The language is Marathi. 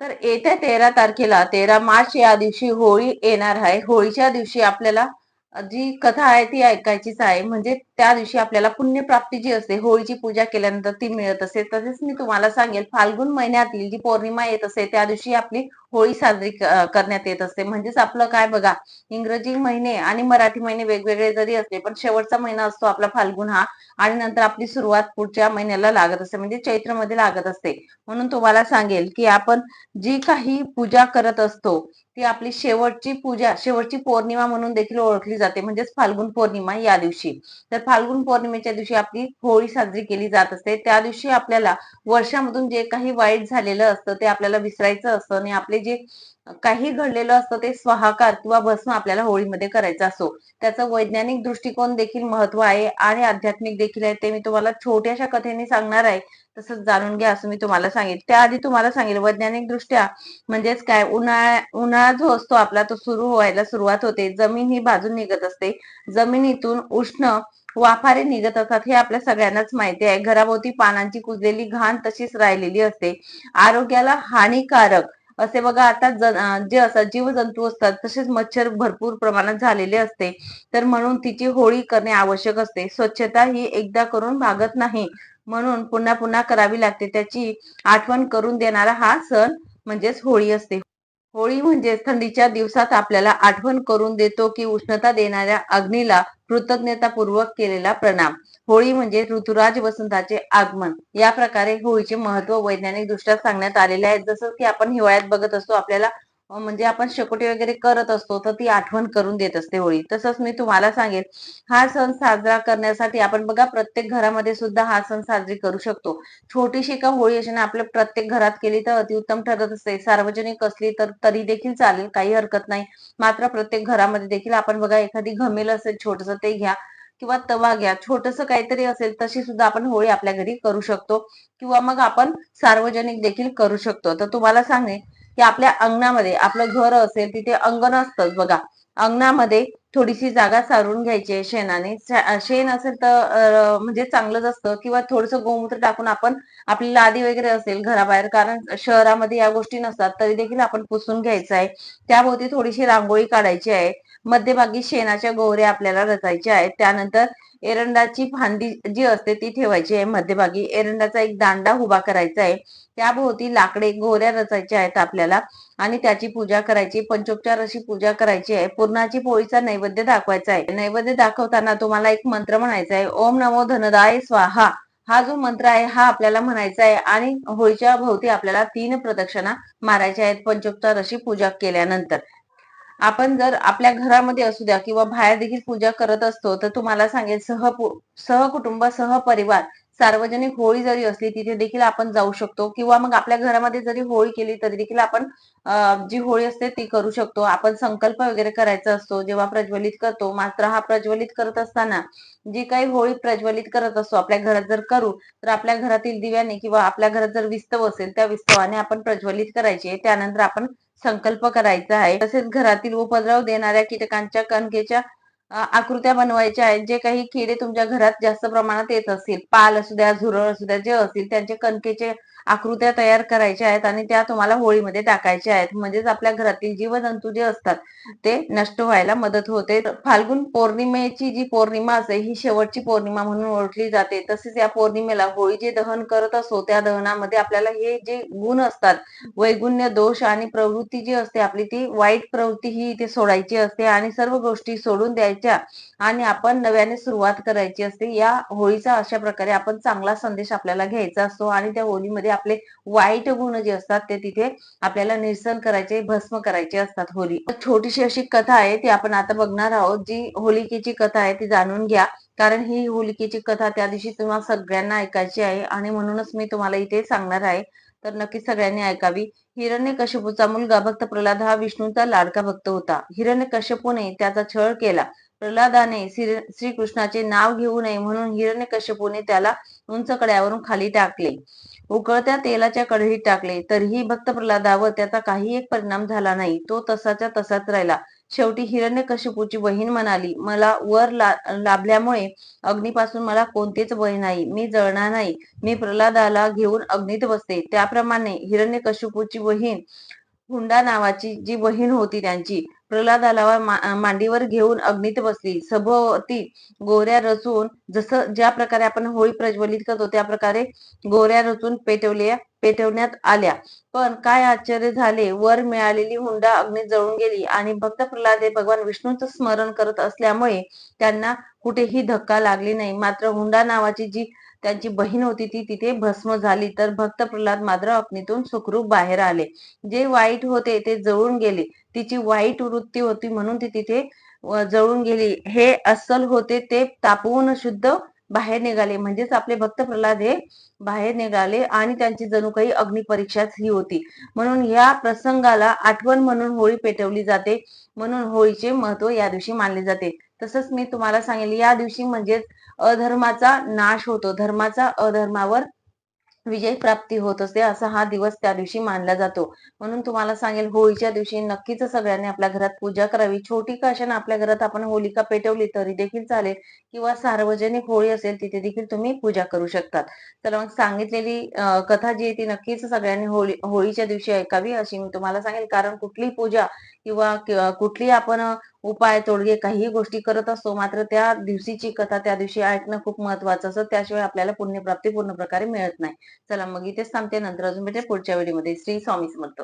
तर येत्या तेरा तारखेला तेरा मार्च या दिवशी होळी येणार आहे. होळीच्या दिवशी आपल्याला जी कथा आहे ती ऐकायचीच आहे. म्हणजे त्या दिवशी आपल्याला पुण्यप्राप्ती जी असते होळीची पूजा केल्यानंतर ती मिळत असते. तसेच मी तुम्हाला सांगेल फाल्गुन महिन्यातील जी पौर्णिमा येत असते त्या दिवशी आपली होळी साजरी करण्यात येत असते. म्हणजेच आपलं काय बघा इंग्रजी महिने आणि मराठी महिने वेगवेगळे जरी असले पण शेवटचा महिना असतो आपला फाल्गुन हा आणि नंतर आपली सुरुवात पुढच्या महिन्याला लागत असते. म्हणजे चैत्रमध्ये लागत असते. म्हणून तुम्हाला सांगेल की आपण जी काही पूजा करत असतो ती आपली शेवटची पूजा शेवटची पौर्णिमा म्हणून देखील ओळखली जाते. म्हणजेच फाल्गुन पौर्णिमा या दिवशी. तर फाल्गुन पौर्णिमेच्या दिवशी आपली होळी साजरी केली जात असते. त्या दिवशी आपल्याला वर्षामधून जे काही वाईट झालेलं असतं ते आपल्याला विसरायचं असतं आणि आपले जे काही घडलेलं असतं ते स्वाहाकार किंवा भस्म आपल्याला होळीमध्ये करायचा असतो त्याचं वैज्ञानिक दृष्टिकोन देखील महत्त्व आहे आणि आध्यात्मिक देखील आहे ते मी तुम्हाला छोट्याशा कथेने सांगणार आहे. तसंच जाणून घ्या असं मी तुम्हाला सांगेल त्याआधी तुम्हाला सांगेल वैज्ञानिक दृष्ट्या म्हणजेच काय उन्हाळा उन्हाळा जो असतो आपला तो सुरू व्हायला सुरुवात होते. जमीन ही बाजून निघत असते. जमिनीतून उष्ण वाफारे निघत असतात हे आपल्या सगळ्यांनाच माहिती आहे. घराभोवती पानांची कुजलेली घाण तशीच राहिलेली असते. आरोग्याला हानिकारक असे बघा आता जे असतात जीवजंतू असतात तसेच मच्छर भरपूर प्रमाणात झालेले असते. तर म्हणून तिची होळी करणे आवश्यक असते. स्वच्छता ही एकदा करून भागत नाही. म्हणून पुन्हा पुन्हा करावी लागते. त्याची आठवण करून देणारा हा सण म्हणजेच होळी असते. होळी म्हणजे थंडीच्या दिवसात आपल्याला आठवण करून देतो की उष्णता देणाऱ्या अग्नीला कृतज्ञतापूर्वक केलेला प्रणाम. होळी म्हणजे ऋतुराज वसंताचे आगमन. या प्रकारे होळीचे महत्त्व वैज्ञानिक दृष्ट्या सांगण्यात आलेले आहे. जसं की आपण हिवाळ्यात बघत असतो आपल्याला म्हणजे आपण शेकोटी वगैरे करत असतो तर ती आठवण करून देत असते होळी. तसंच मी तुम्हाला सांगेन हा सण साजरा करण्यासाठी आपण बघा प्रत्येक घरामध्ये सुद्धा हा सण साजरी करू शकतो. छोटीशी का होळी अशी ना आपल्या प्रत्येक घरात केली तर अतिउत्तम ठरत असते. सार्वजनिक असली तर तरी देखील चालेल काही हरकत नाही. मात्र प्रत्येक घरामध्ये देखील आपण बघा एखादी घमेल असेल छोटस ते घ्या किंवा तवा घ्या. छोटस काहीतरी असेल तशी सुद्धा आपण होळी आपल्या घरी करू शकतो किंवा मग आपण सार्वजनिक देखील करू शकतो. तर तुम्हाला सांगेन की आपल्या अंगणामध्ये आपलं घर असेल तिथे अंगण असतंच बघा. अंगणामध्ये थोडीशी जागा सारून घ्यायची आहे शेणाने. शेण असेल तर म्हणजे चांगलंच असतं किंवा थोडस गोमूत्र टाकून आपण आपली लादी वगैरे असेल घराबाहेर कारण शहरामध्ये या गोष्टी नसतात तरी देखील आपण पुसून घ्यायचं आहे. त्याभोवती थोडीशी रांगोळी काढायची आहे. मध्यभागी शेणाच्या गोवऱ्या आपल्याला रचायच्या आहेत. त्यानंतर एरंडाची फांदी जी असते ती ठेवायची आहे मध्यभागी. एरंडाचा एक दांडा उभा करायचा आहे. त्याभोवती लाकडे गोऱ्या रचायच्या आहेत आपल्याला आणि त्याची पूजा करायची. पंचोपचार अशी पूजा करायची आहे. पूर्णाची पोळीचा नैवेद्य दाखवायचा आहे. नैवेद्य दाखवताना तुम्हाला एक मंत्र म्हणायचा आहे. ओम नमो धनदाय स्वाहा. हा जो मंत्र आहे हा आपल्याला म्हणायचा आहे आणि होळीच्या भोवती आपल्याला तीन प्रदक्षिणा मारायच्या आहेत. पंचोपचार अशी पूजा केल्यानंतर. आपण जर आपल्या घरामध्ये असू द्या किंवा बाहेर देखील पूजा करत असतो तर तुम्हाला सांगेल सह सहकुटुंब सहपरिवार सार्वजनिक होळी जरी असली तिथे देखील आपण जाऊ शकतो. किंवा मग आपल्या घरामध्ये जरी होळी केली तरी देखील आपण जी होळी असते ती करू शकतो. आपण संकल्प वगैरे करायचा असतो जेव्हा प्रज्वलित करतो मात्र हा प्रज्वलित करत असताना जी काही होळी प्रज्वलित करत असतो आपल्या घरात जर करू तर आपल्या घरातील दिव्याने किंवा आपल्या घरात जर विस्तव असेल त्या विस्तवाने आपण प्रज्वलित करायचे. त्यानंतर आपण संकल्प करायचा आहे. तसेच घरातील उपद्रव देणाऱ्या कीटकांच्या कणकेच्या आकृत्या बनवायच्या आहेत जे काही किडे तुमच्या घरात जास्त प्रमाणात येत असतील पाल असू द्या झुरळ असू द्या जे असतील त्यांचे कणकेचे आकृत्या तयार करायच्या आहेत आणि त्या तुम्हाला होळीमध्ये टाकायच्या आहेत. म्हणजेच आपल्या घरातील जीवजंतू जे असतात ते नष्ट व्हायला मदत होते. फाल्गुन पौर्णिमेची जी पौर्णिमा असते ही शेवटची पौर्णिमा म्हणून ओळखली जाते. तसेच या पौर्णिमेला होळी जे दहन करत असतो त्या दहनामध्ये आपल्याला हे जे गुण असतात वैगुण्य दोष आणि प्रवृत्ती जी असते आपली ती वाईट प्रवृत्ती ही इथे सोडायची असते आणि सर्व गोष्टी सोडून करायच्या आणि आपण नव्याने सुरुवात करायची असते या होळीचा अशा प्रकारे आपण चांगला संदेश आपल्याला घ्यायचा असतो आणि त्या होळीमध्ये आपले वाईट गुण जे असतात ते तिथे आपल्याला निरसन करायचे भस्म करायचे असतात होळी. छोटीशी अशी कथा आहे ती आपण आता बघणार आहोत जी होलिकेची कथा आहे ती जाणून घ्या. कारण ही होलिकेची कथा त्या दिवशी तुम्हाला सगळ्यांना ऐकायची आहे आणि म्हणूनच मी तुम्हाला इथे सांगणार आहे. तर नक्की सगळ्यांनी ऐकावी. हिरण्यकश्यपूचा मुलगा भक्त प्रल्हाद हा विष्णूचा लाडका भक्त होता. हिरण्य कश्यपूने त्याचा छळ केला. प्रल्हादाने श्री श्रीकृष्णाचे नाव घेऊ नये म्हणून हिरण्यकश्यपूने त्याला उंच कड्यावरून खाली टाकले. उकळत्या तेलाच्या कढईत टाकले. तरीही भक्त प्रल्हादावर त्याचा काही एक परिणाम झाला नाही. तो तसाच्या तसाच राहिला. शेवटी हिरण्यकशिपूची बहीण म्हणाली मला वर ला, लाभल्यामुळे अग्नीपासून मला कोणतेच भय नाही. मी जळणार नाही. मी प्रल्हादाला घेऊन अग्नीत बसते. त्याप्रमाणे हिरण्यकशिपूची बहीण हुंडा नावाची जी बहीण होती त्यांची प्रल्हादाला मांडीवर घेऊन अग्नीत बसली. सभोवती गोऱ्या रचून जसं ज्या प्रकारे आपण होळी प्रज्वलित करतो त्या प्रकारे गोऱ्या रचून पेटवल्या पेटवण्यात आल्या. पण काय आश्चर्य झाले वर मिळालेली हुंडा अग्नीत जळून गेली आणि भक्त प्रल्हाद हे भगवान विष्णूंचं स्मरण करत असल्यामुळे त्यांना कुठेही धक्का लागली नाही. मात्र हुंडा नावाची जी त्यांची बहीण होती ती तिथे भस्म झाली. तर भक्त प्रल्हाद मात्र अग्नीतून सुखरूप बाहेर आले. जे वाईट होते ते जळून गेले. तिची वाईट वृत्ती होती म्हणून ती तिथे जळून गेली. हे अस्सल होते ते तापवून शुद्ध बाहेर निघाले. म्हणजेच आपले भक्त प्रल्हाद हे बाहेर निघाले आणि त्यांची जणू काही अग्निपरीक्षाच ही होती. म्हणून या प्रसंगाला आठवण म्हणून होळी पेटवली जाते. म्हणून होळीचे महत्त्व या दिवशी मानले जाते. तसंच मी तुम्हाला सांगेल या दिवशी म्हणजेच अधर्माचा नाश होतो. धर्माचा अधर्मावर विजय प्राप्ती होत असते. असा हा दिवस त्या दिवशी मानला जातो. म्हणून तुम्हाला सांगेल होळीच्या दिवशी नक्कीच सगळ्यांनी आपल्या घरात पूजा करावी. छोटी का अशा आपल्या घरात आपण होलिका पेटवली तरी देखील चालेल किंवा सार्वजनिक होळी असेल तिथे देखील तुम्ही पूजा करू शकतात. तर मग सांगितलेली कथा जी आहे ती नक्कीच सगळ्यांनी होळी होळीच्या दिवशी ऐकावी अशी मी तुम्हाला सांगेल. कारण कुठली पूजा किंवा कुठली आपण उपाय तोडगे काही गोष्टी करत असतो मात्र त्या दिवशीची कथा त्या दिवशी ऐकणं खूप महत्वाचं असतं. त्याशिवाय आपल्याला पुण्यप्राप्ती पूर्ण प्रकारे मिळत नाही. चला मग इथेच थांबते. नंतर अजून भेटेल पुढच्या व्हिडिओमध्ये. श्री स्वामी समर्थ.